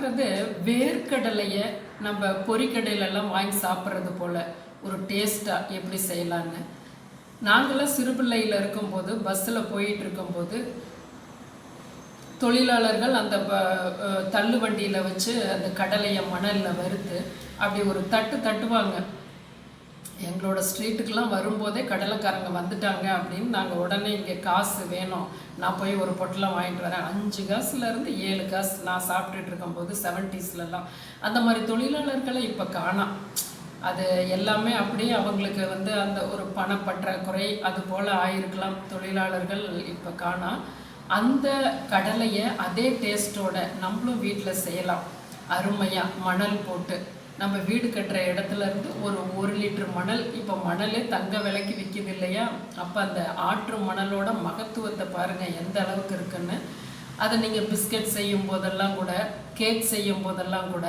பார்க்குறது வேர்க்கடலையை நம்ம பொறிக்கடையிலெல்லாம் வாங்கி சாப்பிட்றது போல் ஒரு டேஸ்ட்டாக எப்படி செய்யலான்னு. நாங்களாம் சிறுபிள்ளையில் இருக்கும்போது பஸ்ஸில் போயிட்டு இருக்கும்போது தொழிலாளர்கள் அந்த ப- தள்ளு வண்டியில் வச்சு அந்த கடலையை மணலில் வறுத்து அப்படி ஒரு தட்டு தட்டுவாங்க. எங்களோட ஸ்ட்ரீட்டுக்கெலாம் வரும்போதே கடலைக்காரங்க வந்துட்டாங்க அப்படின்னு நாங்கள் உடனே இங்கே காசு வேணும். நான் போய் ஒரு பொட்டலம் வாங்கிட்டு வரேன். அஞ்சு காசுலேருந்து ஏழு காசு நான் சாப்பிட்டுட்டு இருக்கும்போது செவன்ட்டீஸ்லலாம் அந்த மாதிரி தொழிலாளர்களை இப்போ காணாம். அது எல்லாமே அப்படியே அவங்களுக்கு வந்து அந்த ஒரு பணப்பற்றாக்குறை அது போல் ஆயிருக்கலாம் தொழிலாளர்கள் இப்போ காணாம். அந்த கடலையை அதே டேஸ்ட்டோட நம்மளும் வீட்டில் செய்யலாம். அருமையாக மணல் போட்டு நம்ம வீடு கட்டுற இடத்துல இருந்து ஒரு ஒரு லிட்டர் மணல் இப்போ மணலே தங்க விலைக்கு விற்கிது இல்லையா? அப்போ அந்த ஆற்று மணலோட மகத்துவத்தை பாருங்கள் எந்த அளவுக்கு இருக்குன்னு. அதை நீங்கள் பிஸ்கட் செய்யும் போதெல்லாம் கூட கேக் செய்யும் போதெல்லாம் கூட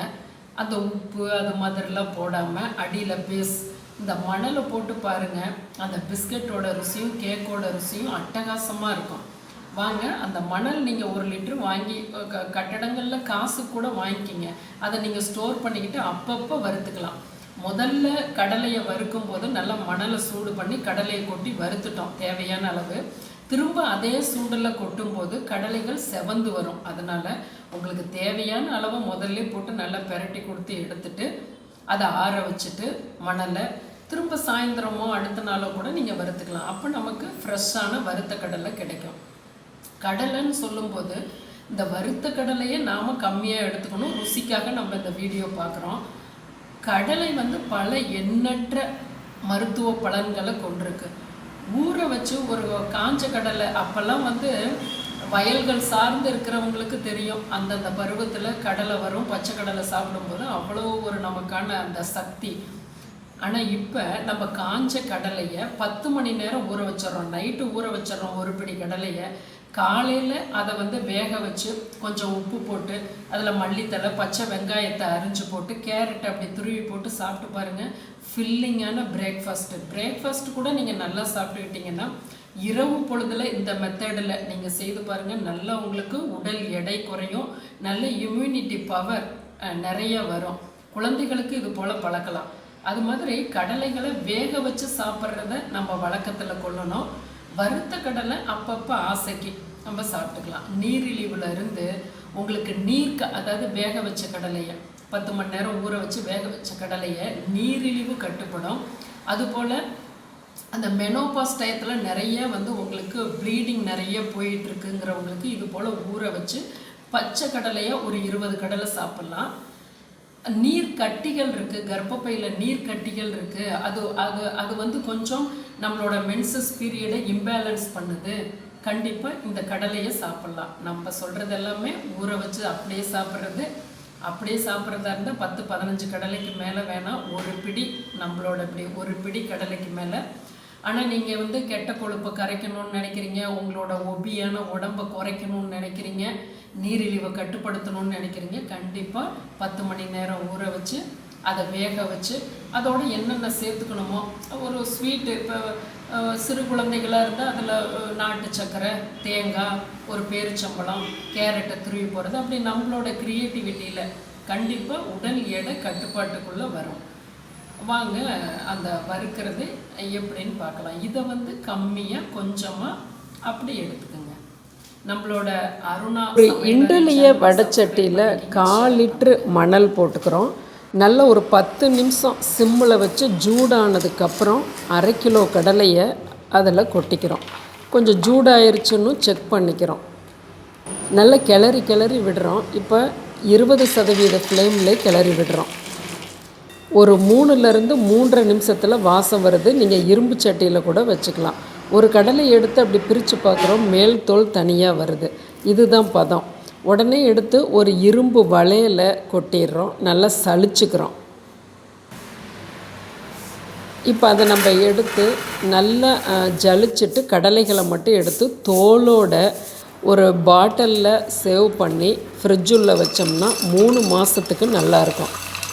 அந்த உப்பு அது மாதிரிலாம் போடாமல் அடியில் பேஸ் இந்த மணலை போட்டு பாருங்கள் அந்த பிஸ்கட்டோட ருசியும் கேக்கோட ருசியும் அட்டகாசமாக இருக்கும். வாங்க அந்த மணல் நீங்கள் ஒரு லிட்டர் வாங்கி க கட்டடங்களில் காசு கூட வாங்கிக்கிங்க. அதை நீங்கள் ஸ்டோர் பண்ணிக்கிட்டு அப்பப்போ வறுத்துக்கலாம். முதல்ல கடலையை வறுக்கும் போது நல்லா மணலை சூடு பண்ணி கடலையை கொட்டி வறுத்துட்டோம் தேவையான அளவு. திரும்ப அதே சூடில் கொட்டும்போது கடலைகள் செவந்து வரும். அதனால் உங்களுக்கு தேவையான அளவை முதல்ல போட்டு நல்லா பெரட்டி கொடுத்து எடுத்துட்டு அதை ஆற வச்சுட்டு மணலை திரும்ப சாயந்தரமோ அடுத்த நாளோ கூட நீங்கள் வறுத்துக்கலாம். அப்போ நமக்கு ஃப்ரெஷ்ஷான வறுத்த கடலை கிடைக்கும். கடலைன்னு சொல்லும்போது இந்த வறுத்த கடலையே நாம் கம்மியாக எடுத்துக்கணும். ருசிக்காக நம்ம இந்த வீடியோ பார்க்குறோம். கடலை வந்து பல எண்ணற்ற மருத்துவ பலன்களை கொண்டிருக்கு. ஊற வச்சு ஒரு காஞ்ச கடலை அப்போல்லாம் வந்து வயல்கள் சார்ந்து இருக்கிறவங்களுக்கு தெரியும். அந்தந்த பருவத்தில் கடலை வரும் பச்சை கடலை சாப்பிடும்போது அவ்வளோ ஒரு நமக்கான அந்த சக்தி. ஆனால் இப்போ நம்ம காஞ்ச கடலையை பத்து மணி நேரம் ஊற வச்சிடறோம். நைட்டு ஊற வச்சிடறோம் ஒரு பிடி கடலையை. காலையில் அதை வந்து வேக வச்சு கொஞ்சம் உப்பு போட்டு அதில் மல்லித்தலை பச்சை வெங்காயத்தை அரிஞ்சு போட்டு கேரட் அப்படி துருவி போட்டு சாப்பிட்டு பாருங்கள் ஃபில்லிங்கான பிரேக்ஃபாஸ்ட்டு பிரேக்ஃபாஸ்ட் கூட நீங்கள் நல்லா சாப்பிட்டுக்கிட்டிங்கன்னா இரவு பொழுதில் இந்த மெத்தடில் நீங்கள் செய்து பாருங்கள் நல்லா உங்களுக்கு உடல் எடை குறையும். நல்ல இம்யூனிட்டி பவர் நிறைய வரும். குழந்தைகளுக்கு இது போல் பழக்கலாம். அது மாதிரி கடலைகளை வேக வச்சு சாப்பிட்றத நம்ம வழக்கத்தில் கொள்ளணும். வறுத்த கடலை அப்பப்போ ஆசைக்கு நம்ம சாப்பிட்டுக்கலாம். நீரிழிவுல இருந்து உங்களுக்கு நீர் க அதாவது வேக வச்ச கடலையை பத்து மணி நேரம் ஊற வச்சு வேக வச்ச கடலையை நீரிழிவு கட்டுப்படும். அதுபோல் அந்த மெனோபாஸ் டயத்தில் நிறைய வந்து உங்களுக்கு ப்ளீடிங் நிறைய போயிட்டுருக்குங்கிறவங்களுக்கு இது போல் ஊற வச்சு பச்சை கடலையை ஒரு இருபது கடலை சாப்பிட்லாம். நீர் கட்டிகள் இருக்குது கர்ப்பப்பையில் நீர் கட்டிகள் இருக்குது அது அது அது வந்து கொஞ்சம் நம்மளோட மென்சஸ் பீரியடை இம்பேலன்ஸ் பண்ணுது. கண்டிப்பாக இந்த கடலையை சாப்பிட்லாம். நம்ம சொல்கிறது எல்லாமே ஊற வச்சு அப்படியே சாப்பிட்றது. அப்படியே சாப்பிட்றதா இருந்தால் பத்து பதினஞ்சு கடலைக்கு மேலே வேணாம் ஒரு பிடி நம்மளோட இப்படி ஒரு பிடி கடலைக்கு மேலே ஆனால் நீங்கள் வந்து கெட்ட கொழுப்பை கரைக்கணும்னு நினைக்கிறீங்க உங்களோட ஒபியான உடம்பை குறைக்கணும்னு நினைக்கிறீங்க நீரிழிவை கட்டுப்படுத்தணும்னு நினைக்கிறீங்க கண்டிப்பாக பத்து மணி நேரம் ஊற வச்சு அதை வேக வச்சு அதோடு என்னென்ன சேர்த்துக்கணுமோ ஒரு ஸ்வீட்டு இப்போ சிறு குழந்தைகளாக இருந்தால் அதில் நாட்டு சர்க்கரை தேங்காய் ஒரு பேரிச்சம்பழம் கேரட்டை துருவி போகிறது அப்படி நம்மளோட க்ரியேட்டிவிட்டியில் கண்டிப்பாக உடல் எடை கட்டுப்பாட்டுக்குள்ளே வரும். வாங்க அந்த வறுக்கிறது எப்படின்னு பார்க்கலாம். இதை வந்து கம்மியாக கொஞ்சமாக அப்படி எடுத்துக்கோங்க. நம்மளோட அருணா இண்டலிய வடச்சட்டியில் கால் லிட்ரு மணல் போட்டுக்கிறோம். நல்ல ஒரு பத்து நிமிஷம் சிம்மில் வச்சு ஜூடானதுக்கப்புறம் அரை கிலோ கடலையை அதில் கொட்டிக்கிறோம். கொஞ்சம் ஜூடாயிருச்சுன்னு செக் பண்ணிக்கிறோம். நல்லா கிளறி கிளறி விடுறோம். இப்போ இருபது சதவீத ஃப்ளேமில் கிளறி விடுறோம். ஒரு மூணுலேருந்து மூன்றரை நிமிஷத்தில் வாசம் வருது. நீங்கள் இரும்பு சட்டியில் கூட வச்சுக்கலாம். ஒரு கடலை எடுத்து அப்படி பிரித்து பார்க்குறோம். மேல் தோல் தனியாக வருது. இதுதான் பதம். உடனே எடுத்து ஒரு இரும்பு வளையல கொட்டிடுறோம். நல்லா சளிச்சுக்கிறோம். இப்போ அதை நம்ம எடுத்து நல்லா ஜலிச்சுட்டு கடலைகளை மட்டும் எடுத்து தோலோட ஒரு பாட்டிலில் சேவ் பண்ணி ஃப்ரிட்ஜுள்ளே வச்சோம்னா மூணு மாதத்துக்கு நல்லாயிருக்கும்